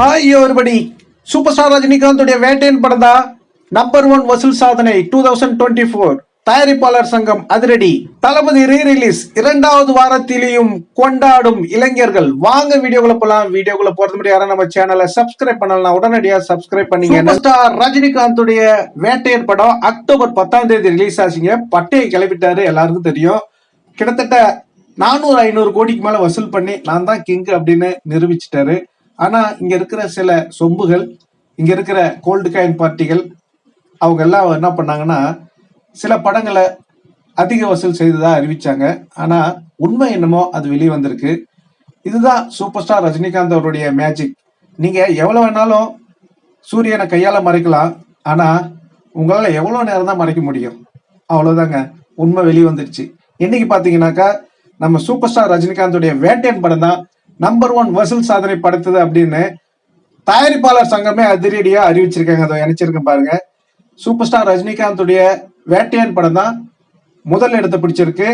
Hi ஒருபடி super star ரஜினிகாந்துடைய Vettaiyan படம் தான் நம்பர் ஒன் வசூல் சாதனை டூ தௌசண்ட் டுவெண்ட்டி ஃபோர் தயாரிப்பாளர் சங்கம் அதிரடி. தளபதி ரீ ரிலீஸ் இரண்டாவது வாரத்திலேயும் கொண்டாடும் இளைஞர்கள். வாங்க வீடியோக்குள்ள போலாம். வீடியோக்குள்ள போறது முடியாது நம்ம சேனலை சப்ஸ்கிரைப் பண்ணலாம் உடனடியா சப்ஸ்கிரைப் பண்ணீங்க ஸ்டார் ரஜினிகாந்துடைய வேட்டையர் படம் அக்டோபர் பத்தாம் தேதி ரிலீஸ் ஆச்சுங்க. பட்டையை கிளப்பிட்டாரு. எல்லாருக்கும் தெரியும். கிட்டத்தட்ட நானூறு ஐநூறு கோடிக்கு மேல வசூல் பண்ணி நான் தான் கிங் அப்படின்னு நிரூபிச்சிட்டாரு. ஆனா இங்க இருக்கிற சில சொம்புகள் இங்க இருக்கிற கோல்டு காயின் பார்ட்டிகள் அவங்க எல்லாம் என்ன பண்ணாங்கன்னா சில படங்களை அதிக வசூல் செய்ததா அறிவிச்சாங்க. ஆனா உண்மை என்னமோ அது வெளியே வந்திருக்கு. இதுதான் சூப்பர் ஸ்டார் ரஜினிகாந்த் அவருடைய மேஜிக் நீங்க எவ்வளவு வேணாலும் சூரியனை கையால மறைக்கலாம். ஆனா உங்களால எவ்வளவு நேரம் தான் மறைக்க முடியும். அவ்வளவுதாங்க. உண்மை வெளியே வந்துருச்சு இன்னைக்கு பாத்தீங்கன்னாக்கா நம்ம சூப்பர் ஸ்டார் ரஜினிகாந்தோடைய வேட்டையன் படம் தான் நம்பர் ஒன் வசூல் சாதனை படைத்தது அப்படின்னு தயாரிப்பாளர் சங்கமே அதிரடியா அறிவிச்சிருக்காங்க. அதை நினைச்சிருக்கேன் பாருங்க. சூப்பர் ஸ்டார் ரஜினிகாந்துடைய வேட்டையன் படம் தான் முதல் இடத்தை பிடிச்சிருக்கு.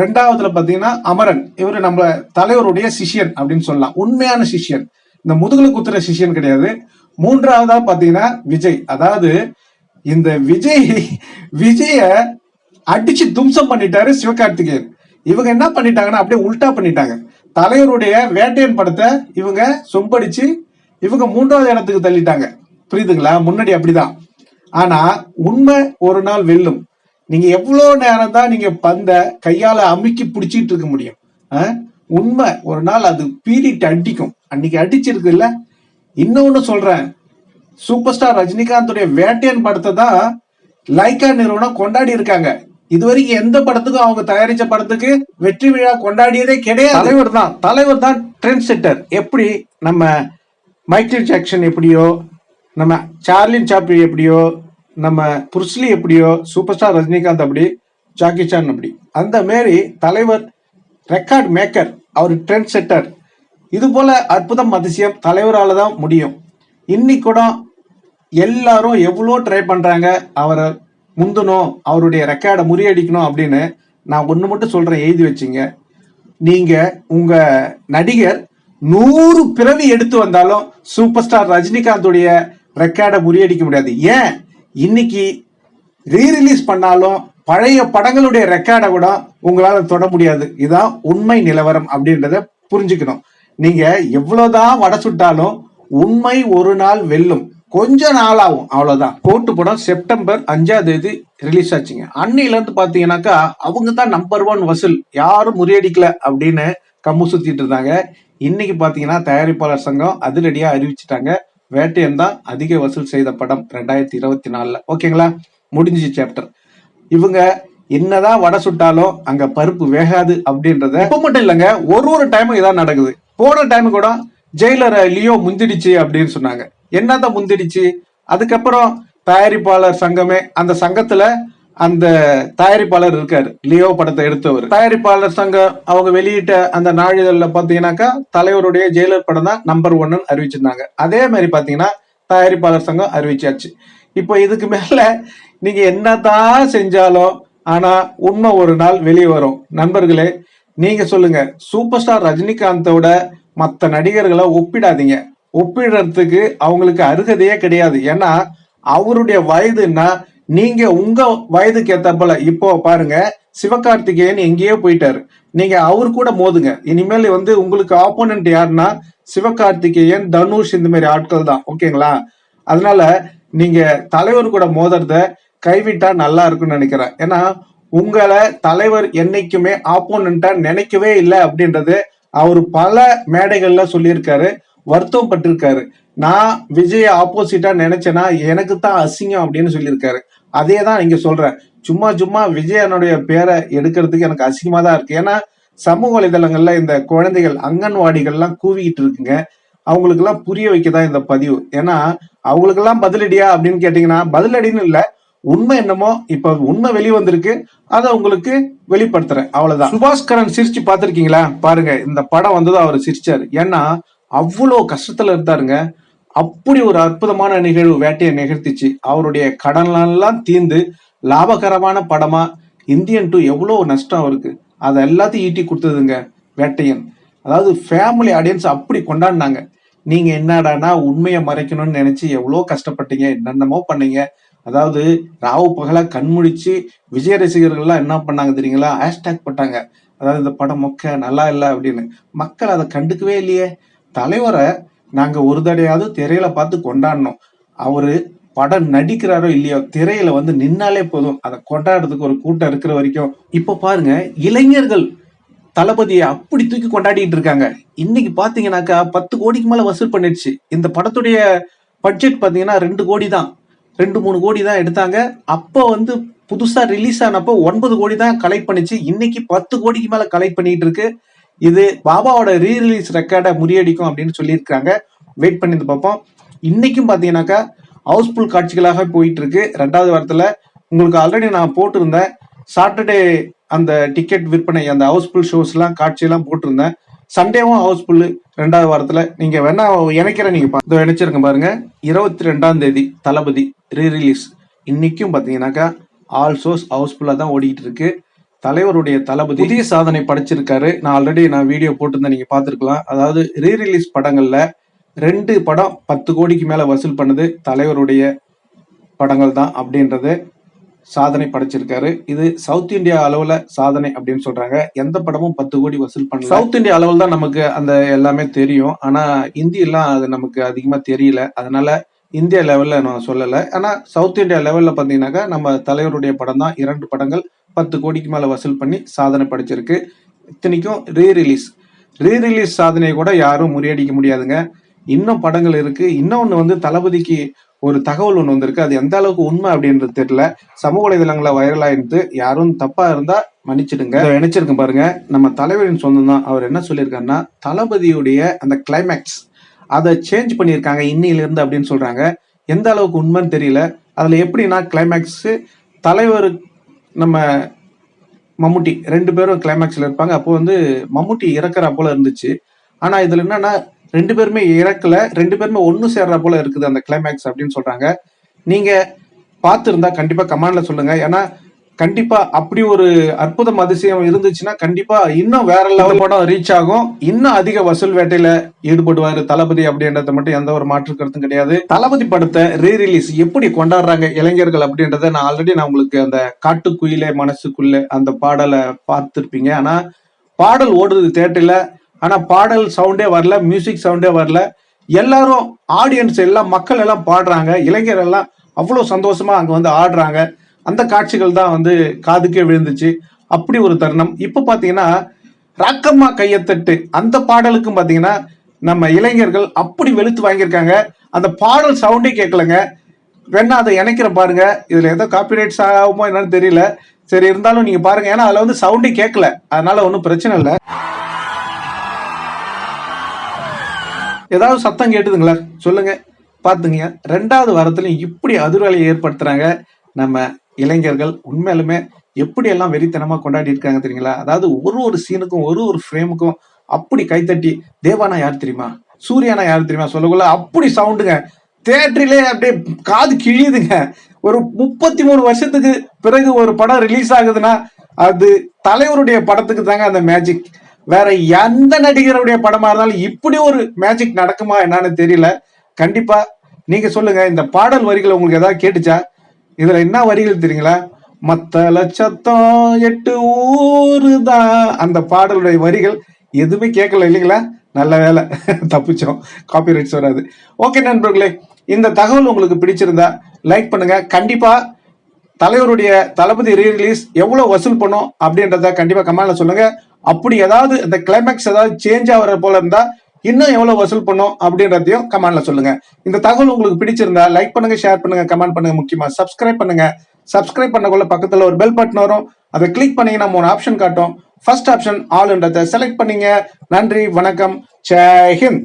ரெண்டாவதுல பாத்தீங்கன்னா அமரன். இவர் நம்ம தலைவருடைய சிஷ்யன் அப்படின்னு சொல்லலாம். உண்மையான சிஷ்யன். இந்த முதுகுல குத்துற சிஷ்யன் கிடையாது. மூன்றாவதா பாத்தீங்கன்னா விஜய். அதாவது இந்த விஜய் விஜய அடிச்சு தும்சம் பண்ணிட்டாரு சிவகார்த்திகேயன். இவங்க என்ன பண்ணிட்டாங்கன்னா அப்படியே உல்டா பண்ணிட்டாங்க. தலைவருடைய வேட்டையன் படத்தை இவங்க சொம்படிச்சு இவங்க மூன்றாவது இடத்துக்கு தள்ளிட்டாங்க. புரியுதுங்களா? முன்னாடி அப்படிதான். ஆனா உண்மை ஒரு நாள் வெல்லும். நீங்க எவ்வளவு நேரம் தான் நீங்க பந்த கையால அமுக்கி பிடிச்சிட்டு இருக்க முடியும். ஆ? உண்மை ஒரு நாள் அது பீறிட்டு அடிக்கும். அன்னைக்கு அடிச்சிருக்கு இல்ல இன்னொன்னு சொல்றேன். சூப்பர் ஸ்டார் ரஜினிகாந்துடைய வேட்டையன் படத்தை தான் லைக்கா நிறுவனம் கொண்டாடி இருக்காங்க. இதுவரைக்கும் எந்த படத்துக்கும் அவங்க தயாரிச்ச படத்துக்கு வெற்றி விழா கொண்டாடியதே கிடையாது. தலைவர் தான் தலைவர் தான் ட்ரெண்ட் செட்டர் எப்படி நம்ம மைக்கேல் ஜாக்சன் எப்படியோ நம்ம சார்லின் சாப்ரி எப்படியோ நம்ம புருஷ்லி எப்படியோ சூப்பர் ஸ்டார் ரஜினிகாந்த் அப்படி ஜாக்கி சான் அப்படி. அந்த மாரி தலைவர் ரெக்கார்ட் மேக்கர் அவர் ட்ரெண்ட் செட்டர் இது போல அற்புதம் அதிசயம் தலைவரால் தான் முடியும். இன்னைக்கு கூட எல்லாரும் எவ்வளோ ட்ரை பண்ணுறாங்க அவரை முந்தணும் அவருடைய ரெக்கார்டை முறியடிக்கணும் அப்படின்னு நான் ஒன்று மட்டும் சொல்கிறேன் எழுதி வச்சிங்க. நீங்கள் உங்கள் நடிகர் நூறு பிறவி எடுத்து வந்தாலும் சூப்பர் ஸ்டார் ரஜினிகாந்தோடைய ரெக்கார்டை முறியடிக்க முடியாது. ஏன்? இன்னைக்கு ரீரிலீஸ் பண்ணாலும் பழைய படங்களுடைய ரெக்கார்டை கூட உங்களால் தொட முடியாது. இதுதான் உண்மை நிலவரம் அப்படின்றத புரிஞ்சுக்கணும். நீங்கள் எவ்வளோதான் வடை சுட்டாலும் உண்மை ஒரு நாள் வெல்லும். கொஞ்ச நாள் ஆகும் அவ்வளவுதான். கோட்டு படம் செப்டம்பர் அஞ்சாம் தேதி ரிலீஸ் ஆச்சுங்க. அன்னையில இருந்து பாத்தீங்கன்னாக்கா அவங்க தான் நம்பர் ஒன் வசூல். யாரும் முறியடிக்கல அப்படின்னு கம்மு சுத்திட்டு இருந்தாங்க. இன்னைக்கு பாத்தீங்கன்னா தயாரிப்பாளர் சங்கம் அதிரடியா அறிவிச்சிட்டாங்க. வேட்டையன் தான் அதிக வசூல் செய்த படம் ரெண்டாயிரத்தி இருபத்தி நாலுல. ஓகேங்களா? முடிஞ்சிச்சு சாப்டர் இவங்க என்னதான் வடை சுட்டாலும் அங்க பருப்பு வேகாது அப்படின்றத இப்போ மட்டும் இல்லைங்க ஒரு ஒரு டைமும் இதான் நடக்குது. போன டைம் கூட ஜெயிலர் லியோ முந்திடுச்சு அப்படின்னு சொன்னாங்க. என்னதான் முந்திடுச்சு? அதுக்கப்புறம் தயாரிப்பாளர் சங்கமே அந்த சங்கத்துல அந்த தயாரிப்பாளர் இருக்காரு லியோ படத்தை எடுத்தவர். தயாரிப்பாளர் சங்கம் அவங்க வெளியிட்ட அந்த நாளிதழில் பார்த்தீங்கன்னாக்கா தலைவருடைய ஜெயிலர் படம் தான் நம்பர் ஒன்னு அறிவிச்சிருந்தாங்க. அதே மாதிரி பார்த்தீங்கன்னா தயாரிப்பாளர் சங்கம் அறிவிச்சாச்சு. இப்போ இதுக்கு மேல நீங்க என்னதான் செஞ்சாலும் ஆனா உண்மை ஒரு நாள் வெளியே வரும். நண்பர்களே நீங்க சொல்லுங்க. சூப்பர் ஸ்டார் ரஜினிகாந்தோட மற்ற நடிகர்களை ஒப்பிடாதீங்க. ஒப்பிடுறதுக்கு அவங்களுக்கு அருகதையே கிடையாது. ஏன்னா அவருடைய வயதுன்னா நீங்க உங்க வயதுக்கு ஏத்தப்பல இப்போ பாருங்க சிவகார்த்திகேயன் எங்கேயோ போயிட்டாரு. நீங்க அவர் கூட மோதுங்க. இனிமேல் வந்து உங்களுக்கு ஆப்போனன்ட் யாருன்னா சிவகார்த்திகேயன் தனுஷ் இந்த மாதிரி ஆட்கள் தான். ஓகேங்களா? அதனால நீங்க தலைவர் கூட மோதுறத கைவிட்டா நல்லா இருக்கும்னு நினைக்கிறேன். ஏன்னா உங்களை தலைவர் என்னைக்குமே ஆப்போனண்டா நினைக்கவே இல்லை அப்படின்றது அவர் பல மேடைகள்ல சொல்லியிருக்காரு. வருத்தம் பட்டிருக்காரு. நான் விஜய் ஆப்போசிட்டா நினைச்சேன்னா எனக்கு தான் அசிங்கம் அப்படின்னு சொல்லியிருக்காரு. அதே தான் இங்க சொல்றேன் சும்மா சும்மா விஜயனுடைய பேரை எடுக்கிறதுக்கு எனக்கு அசிங்கமா தான் இருக்கு. ஏன்னா சமூக வலைதளங்கள்ல இந்த குழந்தைகள் அங்கன்வாடிகள்லாம் கூவிக்கிட்டு இருக்குங்க. அவங்களுக்கு எல்லாம் புரிய வைக்க தான் இந்த பதிவு. ஏன்னா அவங்களுக்கு எல்லாம் பதிலடியா அப்படின்னு கேட்டீங்கன்னா பதிலடின்னு இல்ல. உண்மை என்னமோ இப்ப உண்மை வெளி வந்திருக்கு அதை உங்களுக்கு வெளிப்படுத்துறேன். அவ்வளவுதான். சுபாஷ்கரன் சிரிச்சு பார்த்திருக்கீங்களா? பாருங்க இந்த படம் வந்ததும் அவர் சிரிச்சாரு. ஏன்னா அவ்வளோ கஷ்டத்துல இருந்தாருங்க. அப்படி ஒரு அற்புதமான நிகழ்வு வேட்டையை நிகழ்த்திச்சு. அவருடைய கடன்லாம் தீர்ந்து லாபகரமான படமா இந்தியன் டூ எவ்வளோ நஷ்டம் அவருக்கு. அதை எல்லாத்தையும் ஈட்டி கொடுத்ததுங்க வேட்டையன். அதாவது ஃபேமிலி ஆடியன்ஸ் அப்படி கொண்டாடினாங்க. நீங்க என்னடானா உண்மையை மறைக்கணும்னு நினைச்சு எவ்வளோ கஷ்டப்பட்டீங்க என்னென்னமோ பண்ணீங்க. அதாவது ராவு பகலா கண்முழிச்சு விஜய் ரசிகர்கள்லாம் என்ன பண்ணாங்க தெரியுங்களா? ஹேஷ்டேக் போட்டாங்க. அதாவது இந்த படம் மொக்க நல்லா இல்லை அப்படின்னு. மக்கள் அதை கண்டுக்கவே இல்லையே. தலைவரை நாங்கள் ஒரு தடையாவது திரையில பார்த்து கொண்டாடினோம் அவரு படம் நடிக்கிறாரோ இல்லையோ திரையில வந்து நின்னாலே போதும். அதை கொண்டாடுறதுக்கு ஒரு கூட்டம் இருக்கிற வரைக்கும் இப்ப பாருங்க இளைஞர்கள் தளபதியை அப்படி தூக்கி கொண்டாடிட்டு இருக்காங்க. இன்னைக்கு பாத்தீங்கன்னாக்கா பத்து கோடிக்கு மேல வசூல் பண்ணிடுச்சு. இந்த படத்துடைய பட்ஜெட் பாத்தீங்கன்னா ரெண்டு கோடி தான் ரெண்டு மூணு கோடி தான் எடுத்தாங்க. அப்போ வந்து புதுசா ரிலீஸ் ஆனப்போ ஒன்பது கோடி தான் கலெக்ட் பண்ணிச்சு. இன்னைக்கு பத்து கோடிக்கு மேல கலெக்ட் பண்ணிட்டு இருக்கு. இது பாபாவோட ரீ ரிலீஸ் ரெக்கார்டை முறியடிக்கும் அப்படின்னு சொல்லியிருக்காங்க. வெயிட் பண்ணி பார்ப்போம். இன்னைக்கும் பார்த்தீங்கன்னாக்கா ஹவுஸ்ஃபுல் காட்சிகளாக போயிட்டு இருக்கு ரெண்டாவது வாரத்தில் உங்களுக்கு ஆல்ரெடி நான் போட்டிருந்தேன். சாட்டர்டே அந்த டிக்கெட் விற்பனை அந்த ஹவுஸ்ஃபுல் ஷோஸ்லாம் காட்சியெல்லாம் போட்டிருந்தேன். சண்டேவும் ஹவுஸ்ஃபுல் ரெண்டாவது வாரத்தில் நீங்கள் வேணா இணைக்கிற நீங்கள் பா- இதோ இணைச்சிருங்க பாருங்க. இருபத்தி ரெண்டாம் தேதி தளபதி ரீ ரிலீஸ் இன்னைக்கும் பார்த்தீங்கன்னாக்கா ஆல் ஷோஸ் ஹவுஸ்ஃபுல்லாக தான் ஓடிக்கிட்டு இருக்கு. தலைவருடைய தளபதி புதிய சாதனை படைச்சிருக்காரு. நான் ஆல்ரெடி நான் வீடியோ போட்டிருந்தேன். நீங்க பார்த்திருக்கலாம். அதாவது ரீ ரிலீஸ் படங்கள்ல ரெண்டு படம் பத்து கோடிக்கு மேல வசூல் பண்ணது தலைவருடைய படங்கள் தான் அப்படின்றது சாதனை படைச்சிருக்காரு. இது சவுத் இந்தியா அளவுல சாதனை அப்படின்னு சொல்றாங்க. எந்த படமும் பத்து கோடி வசூல் பண்ணல. சவுத் இந்தியா அளவில் தான் நமக்கு அந்த எல்லாமே தெரியும். ஆனா இந்தியெல்லாம் அது நமக்கு அதிகமா தெரியல. அதனால இந்தியா லெவலில் நான் சொல்லலை. ஆனால் சவுத் இந்தியா லெவலில் பார்த்தீங்கன்னாக்கா நம்ம தலைவருடைய படம் தான். இரண்டு படங்கள் பத்து கோடிக்கு மேலே வசூல் பண்ணி சாதனை படைச்சிருக்கு. இத்தனைக்கும் ரீ ரிலீஸ் ரீ ரிலீஸ் சாதனையை கூட யாரும் முறியடிக்க முடியாதுங்க. இன்னும் படங்கள் இருக்கு. இன்னொன்று வந்து தளபதிக்கு ஒரு தகவல் ஒன்று வந்திருக்கு. அது எந்த அளவுக்கு உண்மை அப்படின்றது தெரியல. சமூக வலைதளங்களில் வைரலா இருந்து யாரும் தப்பா இருந்தா மன்னிச்சிடுங்க. நினைச்சிருக்கேன் பாருங்கள் பாருங்க. நம்ம தலைவரின் சொந்தம் தான் அவர் என்ன சொல்லியிருக்காருன்னா தளபதியுடைய அந்த கிளைமேக்ஸ் அதை சேஞ்ச் பண்ணியிருக்காங்க இன்னிலிருந்து அப்படின்னு சொல்கிறாங்க எந்த அளவுக்கு உண்மைன்னு தெரியல. அதில் எப்படின்னா கிளைமேக்ஸு தலைவர் நம்ம மம்முட்டி ரெண்டு பேரும் கிளைமேக்ஸில் இருப்பாங்க. அப்போ வந்து மம்முட்டி இறக்குறா போல இருந்துச்சு. ஆனால் இதில் என்னன்னா ரெண்டு பேருமே இறக்கல ரெண்டு பேருமே ஒன்று சேர்ற போல இருக்குது அந்த கிளைமேக்ஸ் அப்படின்னு சொல்கிறாங்க நீங்கள் பார்த்துருந்தா கண்டிப்பாக கமாண்டில் சொல்லுங்கள் ஏன்னா கண்டிப்பா அப்படி ஒரு அற்புதம் அதிசயம் இருந்துச்சுன்னா கண்டிப்பா இன்னும் வேற லெவல் படம் ரீச் ஆகும். இன்னும் அதிக வசூல் வேட்டையில ஈடுபடுவாரு தளபதி அப்படின்றத மட்டும் எந்த ஒரு மாற்று கருத்தும் கிடையாது. தளபதி படத்தை ரீ ரிலீஸ் எப்படி கொண்டாடுறாங்க இளைஞர்கள் அப்படின்றத நான் ஆல்ரெடி நான் உங்களுக்கு அந்த காட்டுக்குயிலே மனசுக்குள்ள அந்த பாடலை பார்த்திருப்பீங்க. ஆனா பாடல் ஓடுது தேட்டர்ல ஆனா பாடல் சவுண்டே வரல மியூசிக் சவுண்டே வரல. எல்லாரும் ஆடியன்ஸ் எல்லாம் மக்கள் எல்லாம் பாடுறாங்க. இளைஞர் எல்லாம் அவ்வளவு சந்தோஷமா அங்க வந்து ஆடுறாங்க. அந்த காட்சிகள் தான் வந்து காதுக்கே விழுந்துச்சு. அப்படி ஒரு தருணம். இப்போ பார்த்தீங்கன்னா ராக்கம்மா கையத்தட்டு அந்த பாடலுக்கும் பார்த்தீங்கன்னா நம்ம இளைஞர்கள் அப்படி வெளுத்து வாங்கியிருக்காங்க. அந்த பாடல் சவுண்டே கேட்கலங்க. வேணா அதை இணைக்கிற பாருங்க. இதில் ஏதோ காப்பிரைட்ஸ் ஆகுமோ என்னன்னு தெரியல. சரி இருந்தாலும் நீங்க பாருங்க. ஏன்னா அதில் வந்து சவுண்டே கேட்கல. அதனால ஒன்றும் பிரச்சனை இல்லை. ஏதாவது சத்தம் கேட்டுதுங்களா? சொல்லுங்க. பார்த்துங்க ரெண்டாவது வாரத்துலையும் இப்படி அதிர்வலையை ஏற்படுத்துறாங்க நம்ம இளைஞர்கள் உண்மையிலுமே எப்படி எல்லாம் வெறித்தனமா கொண்டாடி இருக்காங்க தெரியுங்களா? அதாவது ஒரு ஒரு சீனுக்கும் ஒரு ஒரு ஃப்ரேமுக்கும் அப்படி கைத்தட்டி தேவானா யார் தெரியுமா? சூர்யானா யார் தெரியுமா? சொல்லக்குள்ள அப்படி சவுண்டுங்க தேட்டரிலே அப்படியே காது கிழியுதுங்க. ஒரு முப்பத்தி மூணு வருஷத்துக்கு பிறகு ஒரு படம் ரிலீஸ் ஆகுதுன்னா அது தலைவருடைய படத்துக்கு தாங்க அந்த மேஜிக் வேற எந்த நடிகருடைய படமா இருந்தாலும் இப்படி ஒரு மேஜிக் நடக்குமா என்னன்னு தெரியல. கண்டிப்பா நீங்க சொல்லுங்க இந்த பாடல் வரிகள் உங்களுக்கு ஏதாவது கேட்டுச்சா? இதுல என்ன வரிகள் தெரியுங்களா? மத்த லட்சத்தம் எட்டு ஊரு தான் அந்த பாடலுடைய வரிகள் எதுவுமே கேட்கல இல்லைங்களா? நல்ல வேலை. தப்பிச்சோம் காப்பிரைட்ஸ் வராது. ஓகே நண்பர்களே இந்த தகவல் உங்களுக்கு பிடிச்சிருந்தா லைக் பண்ணுங்க. கண்டிப்பா தலைவருடைய தளபதி ரீ ரிலீஸ் எவ்வளவு வசூல் பண்ணும் அப்படின்றத கண்டிப்பா கமெண்ட்ல சொல்லுங்க. அப்படி ஏதாவது இந்த கிளைமேக்ஸ் ஏதாவது சேஞ்ச் ஆகிற போல இருந்தா இன்னும் எவ்வளவு வசூல் பண்ணும் அப்படின்றதையும் கமெண்ட்ல சொல்லுங்க. இந்த தகவல் உங்களுக்கு பிடிச்சிருந்தா லைக் பண்ணுங்க ஷேர் பண்ணுங்க கமெண்ட் பண்ணுங்க முக்கியமா. சப்ஸ்கிரைப் பண்ணுங்க. சப்ஸ்கிரைப் பண்ணக்குள்ள பக்கத்துல ஒரு பெல் பட்டன் வரும். அதை கிளிக் பண்ணீங்கன்னா மூணு ஆப்ஷன் காட்டும். ஃபர்ஸ்ட் ஆப்ஷன் ஆல்ன்றதை செலக்ட் பண்ணீங்க. நன்றி வணக்கம். ஜெய்ஹிந்த்